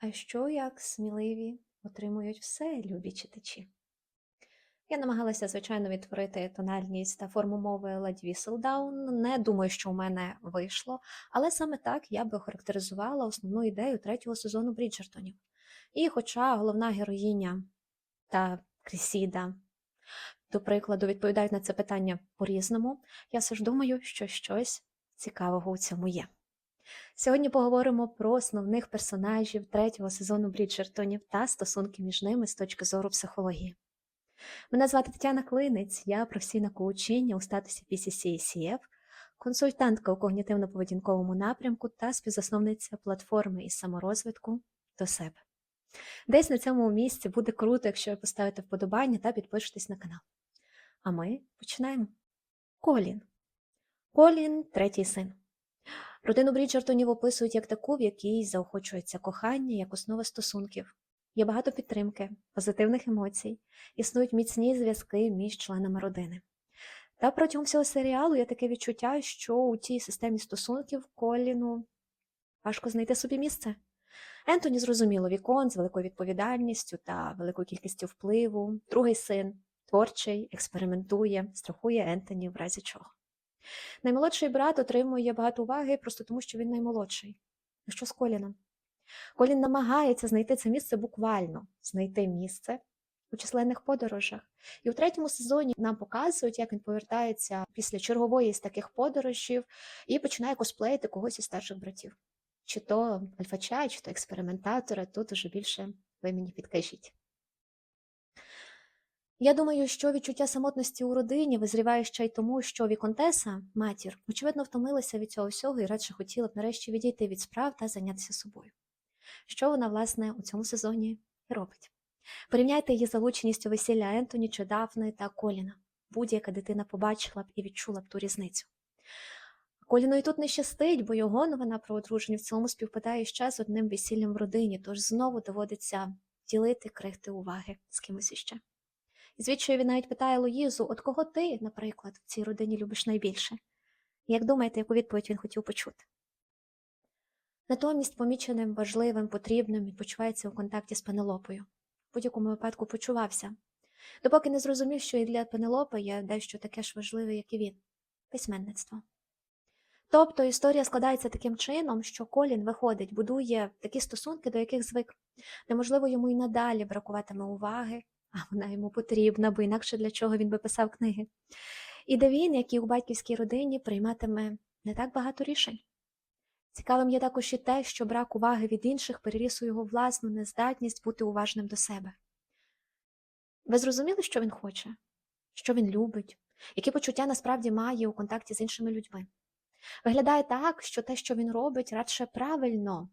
А що як сміливі отримують все, любі читачі? Я намагалася, звичайно, відтворити тональність та форму мови ледь Whistledown. Не думаю, що у мене вийшло, але саме так я би охарактеризувала основну ідею третього сезону Бріджертонів. І хоча головна героїня та Крісіда, до прикладу, відповідають на це питання по-різному, я все ж думаю, що щось цікавого у цьому є. Сьогодні поговоримо про основних персонажів третього сезону Бріджертонів та стосунки між ними з точки зору психології. Мене звати Тетяна Клинець, я професійна коучиня у статусі PCC-CF, консультантка у когнітивно-поведінковому напрямку та співзасновниця платформи із саморозвитку до себе. Десь на цьому місці буде круто, якщо ви поставите вподобання та підпишетесь на канал. А ми починаємо. Колін. Колін третій син. Родину Бріджертонів описують як таку, в якій заохочується кохання як основа стосунків. Є багато підтримки, позитивних емоцій, існують міцні зв'язки між членами родини. Та протягом всього серіалу є таке відчуття, що у цій системі стосунків Коліну важко знайти собі місце. Ентоні зрозуміло вікон з великою відповідальністю та великою кількістю впливу, другий син творчий, експериментує, страхує Ентоні в разі чого. Наймолодший брат отримує багато уваги просто тому, що він наймолодший. А що з Коліном? Колін намагається знайти це місце буквально, знайти місце у численних подорожах. І у третьому сезоні нам показують, як він повертається після чергової з таких подорожів і починає косплеїти когось із старших братів. Чи то альфача, чи то експериментатора, тут уже більше ви мені підкажіть. Я думаю, що відчуття самотності у родині визріває ще й тому, що Віконтеса, матір, очевидно, втомилася від цього всього і радше хотіла б нарешті відійти від справ та зайнятися собою. Що вона, власне, у цьому сезоні робить. Порівняйте її залученість у весілля Ентоні чи Дафни та Коліна. Будь-яка дитина побачила б і відчула б ту різницю. Коліну і тут не щастить, бо його новина про одруження в цілому співпадає ще з одним весіллям в родині, тож знову доводиться ділити крихти уваги з кимось іще. І звідчою він навіть питає Луїзу, от кого ти, наприклад, в цій родині любиш найбільше? Як думаєте, яку відповідь він хотів почути? Натомість поміченим, важливим, потрібним він почувається у контакті з Пенелопою. В будь-якому випадку почувався, допоки не зрозумів, що і для Пенелопи є дещо таке ж важливе, як і він письменництво. Тобто історія складається таким чином, що Колін виходить, будує такі стосунки, до яких звик, неможливо йому й надалі бракуватиме уваги, а вона йому потрібна, бо інакше для чого він би писав книги. І де він, як і у батьківській родині, прийматиме не так багато рішень. Цікавим є також і те, що брак уваги від інших переріс у його власну нездатність бути уважним до себе. Ви зрозуміли, що він хоче, що він любить, які почуття насправді має у контакті з іншими людьми. Виглядає так, що те, що він робить, радше правильно,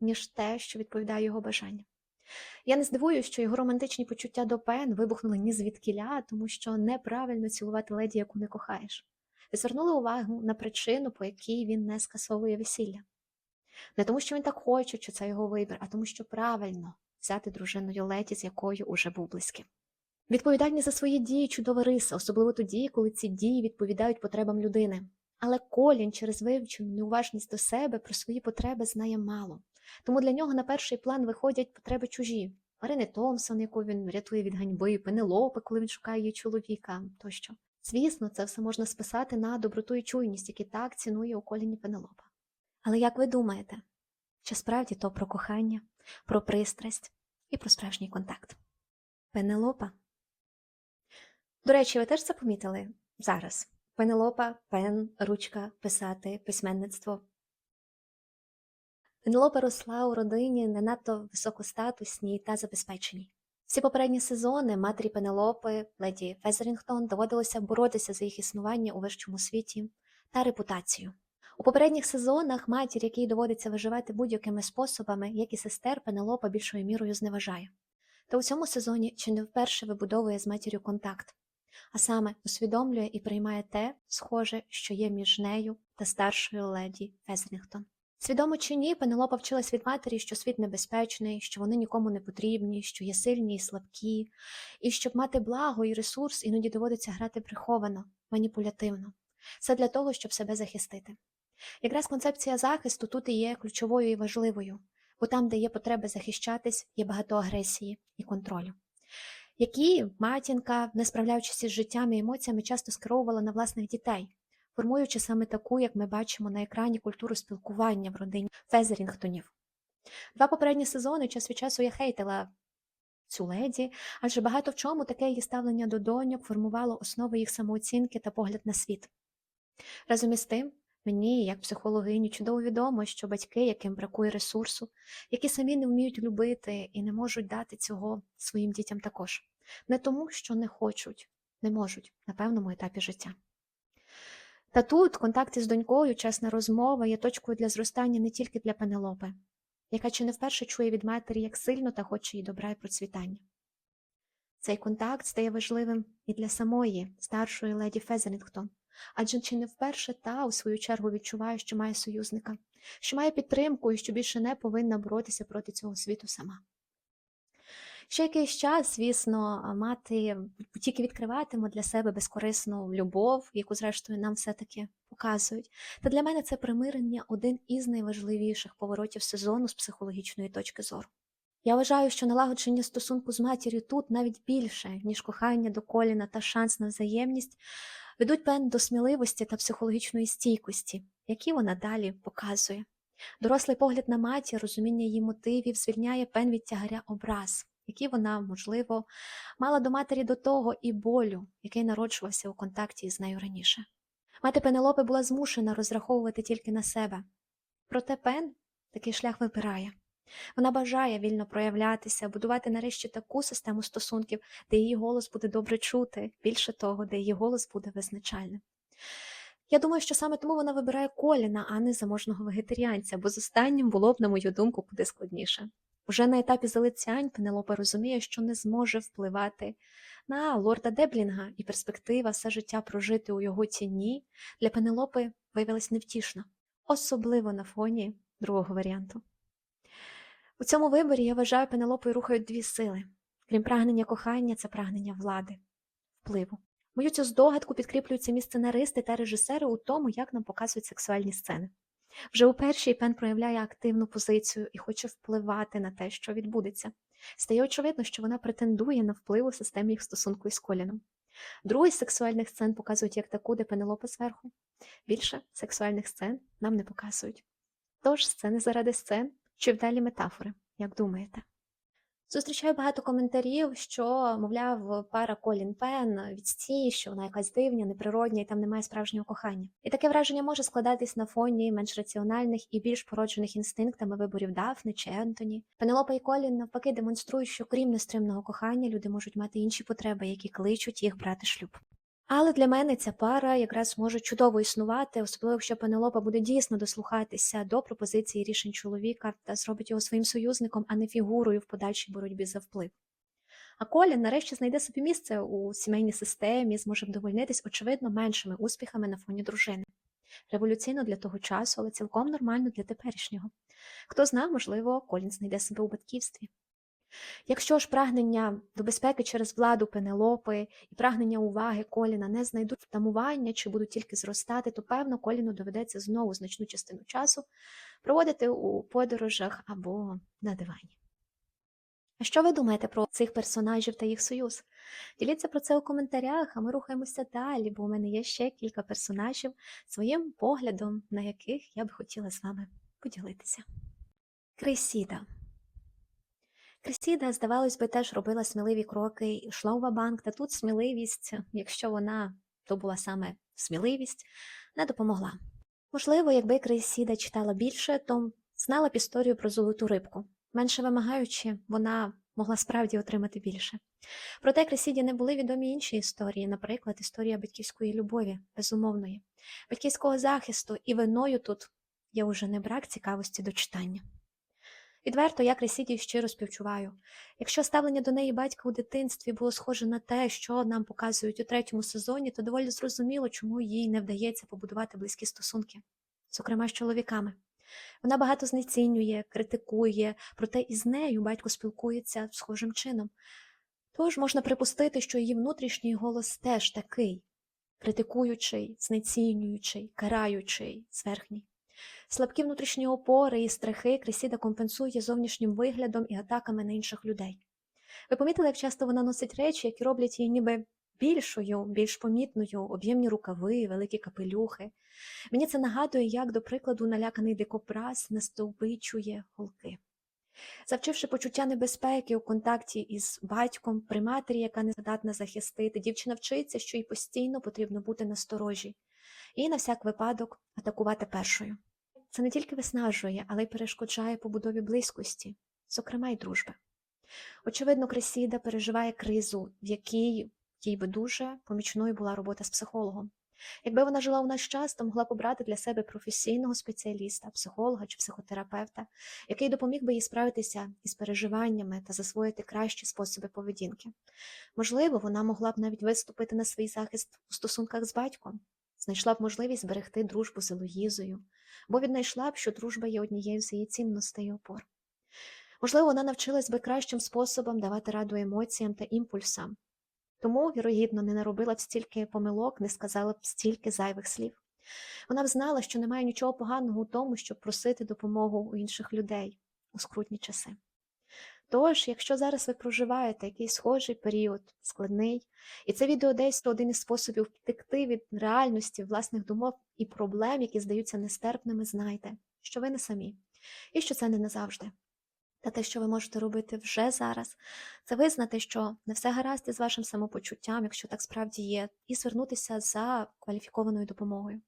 ніж те, що відповідає його бажанням. Я не здивуюся, що його романтичні почуття до Пен вибухнули ні звідкіля, тому що неправильно цілувати леді, яку не кохаєш. Звернули увагу на причину, по якій він не скасовує весілля. Не тому, що він так хоче, чи це його вибір, а тому, що правильно взяти дружиною леді, з якою уже був близьким. Відповідальність за свої дії чудова риса, особливо тоді, коли ці дії відповідають потребам людини. Але Колін через вивчену неуважність до себе про свої потреби знає мало. Тому для нього на перший план виходять потреби чужі. Марини Томпсон, яку він рятує від ганьби, Пенелопи, коли він шукає її чоловіка тощо. Звісно, це все можна списати на доброту і чуйність, які так цінує у коліні Пенелопа. Але як ви думаєте, чи справді то про кохання, про пристрасть і про справжній контакт? Пенелопа. До речі, ви теж це помітили зараз? Пенелопа, пен, ручка, писати, письменництво. Пенелопа росла у родині не надто високостатусній та забезпеченій. Всі попередні сезони матері Пенелопи, леді Фезерінгтон, доводилося боротися за їх існування у вищому світі та репутацію. У попередніх сезонах матір, якій доводиться виживати будь-якими способами, як і сестер, Пенелопа більшою мірою зневажає. Та у цьому сезоні чи не вперше вибудовує з матір'ю контакт, а саме усвідомлює і приймає те, схоже, що є між нею та старшою леді Фезерінгтон. Свідомо чи ні, Пенелопа вчилась від матері, що світ небезпечний, що вони нікому не потрібні, що є сильні і слабкі, і щоб мати благо і ресурс, іноді доводиться грати приховано, маніпулятивно. Все для того, щоб себе захистити. Якраз концепція захисту тут і є ключовою і важливою. Бо там, де є потреба захищатись, є багато агресії і контролю, які матінка, не справляючись із життям і емоціями, часто скеровувала на власних дітей, формуючи саме таку, як ми бачимо на екрані, культуру спілкування в родині Фезерінгтонів. Два попередні сезони час від часу я хейтила цю леді, адже багато в чому таке її ставлення до доньок формувало основи їх самооцінки та погляд на світ. Разом із тим, мені, як психологині, чудово відомо, що батьки, яким бракує ресурсу, які самі не вміють любити і не можуть дати цього своїм дітям також, не тому, що не хочуть, не можуть на певному етапі життя. Та тут, в контакті з донькою, чесна розмова є точкою для зростання не тільки для Пенелопи, яка чи не вперше чує від матері, як сильно та хоче їй добра і процвітання. Цей контакт стає важливим і для самої старшої леді Фезерінгтон, адже чи не вперше та, у свою чергу, відчуває, що має союзника, що має підтримку і що більше не повинна боротися проти цього світу сама. Ще якийсь час, звісно, мати тільки відкриватиме для себе безкорисну любов, яку, зрештою, нам все-таки показують. Та для мене це примирення один із найважливіших поворотів сезону з психологічної точки зору. Я вважаю, що налагодження стосунку з матір'ю тут навіть більше, ніж кохання до коліна та шанс на взаємність, ведуть пен до сміливості та психологічної стійкості, які вона далі показує. Дорослий погляд на матір, розуміння її мотивів звільняє пен від тягаря образ, які вона, можливо, мала до матері до того і болю, який народжувався у контакті з нею раніше. Мати Пенелопи була змушена розраховувати тільки на себе. Проте Пен такий шлях вибирає. Вона бажає вільно проявлятися, будувати нарешті таку систему стосунків, де її голос буде добре чути, більше того, де її голос буде визначальним. Я думаю, що саме тому вона вибирає коліна, а не заможного вегетаріанця, бо з останнім було б, на мою думку, куди складніше. Уже на етапі залицянь Пенелопа розуміє, що не зможе впливати на лорда Деблінга, і перспектива все життя прожити у його тіні для Пенелопи виявилась невтішна, особливо на фоні другого варіанту. У цьому виборі я вважаю Пенелопою рухають дві сили. Крім прагнення кохання, це прагнення влади, впливу. Мою цю здогадку підкріплюють самі сценаристи та режисери у тому, як нам показують сексуальні сцени. Вже у першій Пен проявляє активну позицію і хоче впливати на те, що відбудеться. Стає очевидно, що вона претендує на вплив у системі їх стосунку із Коліном. Другий з сексуальних сцен показують як таку, де Пенелопа зверху. Більше сексуальних сцен нам не показують. Тож сцени заради сцен чи вдалі метафори, як думаєте? Зустрічаю багато коментарів, що, мовляв, пара Колін Пен відстій, що вона якась дивня, неприродня і там немає справжнього кохання. І таке враження може складатись на фоні менш раціональних і більш породжених інстинктами виборів Дафни чи Ентоні. Пенелопа і Колін навпаки демонструють, що крім нестримного кохання, люди можуть мати інші потреби, які кличуть їх брати шлюб. Але для мене ця пара якраз може чудово існувати, особливо якщо Пенелопа буде дійсно дослухатися до пропозиції рішень чоловіка та зробить його своїм союзником, а не фігурою в подальшій боротьбі за вплив. А Колін нарешті знайде собі місце у сімейній системі, зможе вдовольнитись, очевидно, меншими успіхами на фоні дружини. Революційно для того часу, але цілком нормально для теперішнього. Хто знає, можливо, Колін знайде себе у батьківстві. Якщо ж прагнення до безпеки через владу Пенелопи і прагнення уваги Коліна не знайдуть втамування чи будуть тільки зростати, то певно Коліну доведеться знову значну частину часу проводити у подорожах або на дивані. А що ви думаєте про цих персонажів та їх союз? Діліться про це у коментарях, а ми рухаємося далі, бо у мене є ще кілька персонажів своїм поглядом, на яких я б хотіла з вами поділитися. Крисіда. Крисіда, здавалось би, теж робила сміливі кроки, йшла у банк, та тут сміливість, якщо вона то була саме сміливість, не допомогла. Можливо, якби Крисіда читала більше, то знала б історію про золоту рибку. Менше вимагаючи, вона могла справді отримати більше. Проте Крисіді не були відомі інші історії, наприклад, історія батьківської любові, безумовної, батьківського захисту, і виною тут є уже не брак цікавості до читання. Відверто я Кресіді щиро співчуваю. Якщо ставлення до неї батька у дитинстві було схоже на те, що нам показують у третьому сезоні, то доволі зрозуміло, чому їй не вдається побудувати близькі стосунки, зокрема з чоловіками. Вона багато знецінює, критикує, проте із нею батько спілкується схожим чином. Тож можна припустити, що її внутрішній голос теж такий критикуючий, знецінюючий, караючий, зверхній. Слабкі внутрішні опори і страхи Кресіда компенсує зовнішнім виглядом і атаками на інших людей. Ви помітили, як часто вона носить речі, які роблять її ніби більшою, більш помітною, об'ємні рукави, великі капелюхи. Мені це нагадує, як, до прикладу, наляканий дикобраз настовбичує голки. Завчивши почуття небезпеки у контакті із батьком, при матері, яка не здатна захистити, дівчина вчиться, що їй постійно потрібно бути насторожі, і на всяк випадок атакувати першою. Це не тільки виснажує, але й перешкоджає побудові близькості, зокрема й дружби. Очевидно, Кресіда переживає кризу, в якій їй би дуже помічною була робота з психологом. Якби вона жила у наш час, то могла б обрати для себе професійного спеціаліста, психолога чи психотерапевта, який допоміг би їй справитися із переживаннями та засвоїти кращі способи поведінки. Можливо, вона могла б навіть виступити на свій захист у стосунках з батьком, знайшла б можливість зберегти дружбу з Елоїзою, бо віднайшла б, що дружба є однією з її цінностей і опор. Можливо, вона навчилась би кращим способом давати раду емоціям та імпульсам, тому, вірогідно, не наробила б стільки помилок, не сказала б стільки зайвих слів. Вона б знала, що немає нічого поганого у тому, щоб просити допомогу у інших людей у скрутні часи. Тож, якщо зараз ви проживаєте якийсь схожий період, складний, і це відео десь один із способів втекти від реальності власних думок і проблем, які здаються нестерпними, знайте, що ви не самі, і що це не назавжди. Та те, що ви можете робити вже зараз, це визнати, що не все гаразд із вашим самопочуттям, якщо так справді є, і звернутися за кваліфікованою допомогою.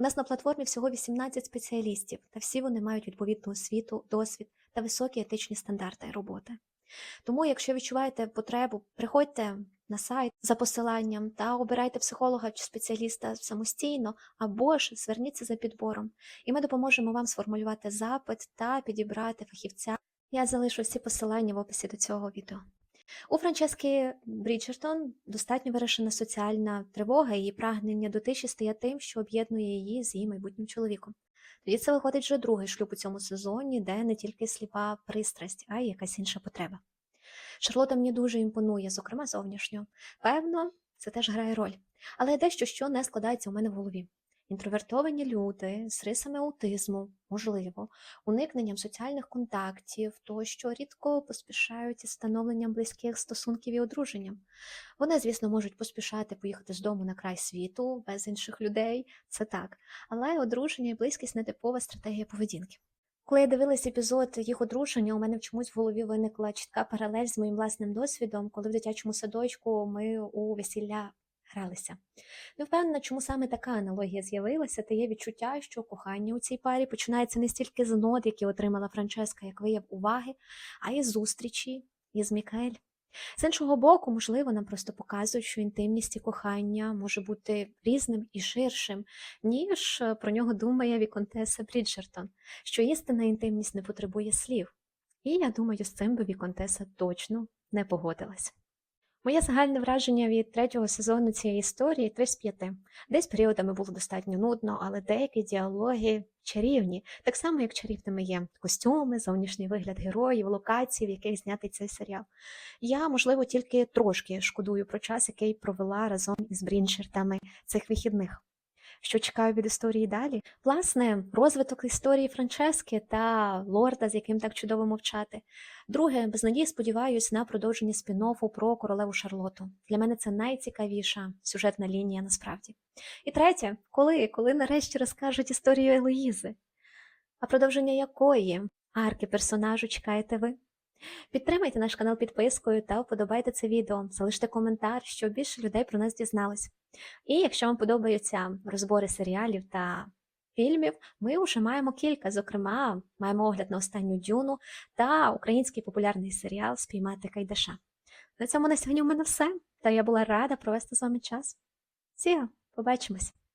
У нас на платформі всього 18 спеціалістів, та всі вони мають відповідну освіту, досвід та високі етичні стандарти роботи. Тому, якщо відчуваєте потребу, приходьте на сайт за посиланням та обирайте психолога чи спеціаліста самостійно, або ж зверніться за підбором, і ми допоможемо вам сформулювати запит та підібрати фахівця. Я залишу всі посилання в описі до цього відео. У Франчески Бріджертон достатньо вирішена соціальна тривога і прагнення до тиші стає тим, що об'єднує її з її майбутнім чоловіком. Тоді це виходить вже другий шлюб у цьому сезоні, де не тільки сліпа пристрасть, а й якась інша потреба. Шарлота мені дуже імпонує, зокрема зовнішньо. Певно, це теж грає роль, але дещо що не складається у мене в голові. Інтровертовані люди з рисами аутизму, можливо, уникненням соціальних контактів, тощо рідко поспішають із становленням близьких стосунків і одруженням. Вони, звісно, можуть поспішати поїхати з дому на край світу без інших людей, це так, але одруження і близькість не типова стратегія поведінки. Коли я дивилась епізод їх одруження, у мене в чомусь в голові виникла чітка паралель з моїм власним досвідом, коли в дитячому садочку ми у весілля гралися. Не впевнена, чому саме така аналогія з'явилася, та є відчуття, що кохання у цій парі починається не стільки з нот, які отримала Франческа, як вияв уваги, а й зустрічі із Мікель. З іншого боку, можливо, нам просто показують, що інтимність і кохання може бути різним і ширшим, ніж про нього думає Віконтеса Бріджертон, що істинна інтимність не потребує слів. І я думаю, з цим би Віконтеса точно не погодилась. Моє загальне враження від третього сезону цієї історії 3 з 5. Десь періодами було достатньо нудно, але деякі діалоги чарівні, так само, як чарівними є костюми, зовнішній вигляд героїв, локації, в яких знятий цей серіал. Я, можливо, тільки трошки шкодую про час, який провела разом із Бріншертами цих вихідних що чекаю від історії далі. Власне, розвиток історії Франчески та лорда, з яким так чудово мовчати. Друге, без надії сподіваюсь на продовження спін-оффу про королеву Шарлоту. Для мене це найцікавіша сюжетна лінія насправді. І третє, коли, коли нарешті розкажуть історію Елоїзи, а продовження якої арки персонажу чекаєте ви? Підтримайте наш канал підпискою та вподобайте це відео, залиште коментар, щоб більше людей про нас дізналось. І якщо вам подобаються розбори серіалів та фільмів, ми вже маємо кілька. Зокрема, маємо огляд на останню дюну та український популярний серіал Спіймати Кайдаша. На цьому на сьогодні у мене все. Та я була рада провести з вами час. Всі, побачимось!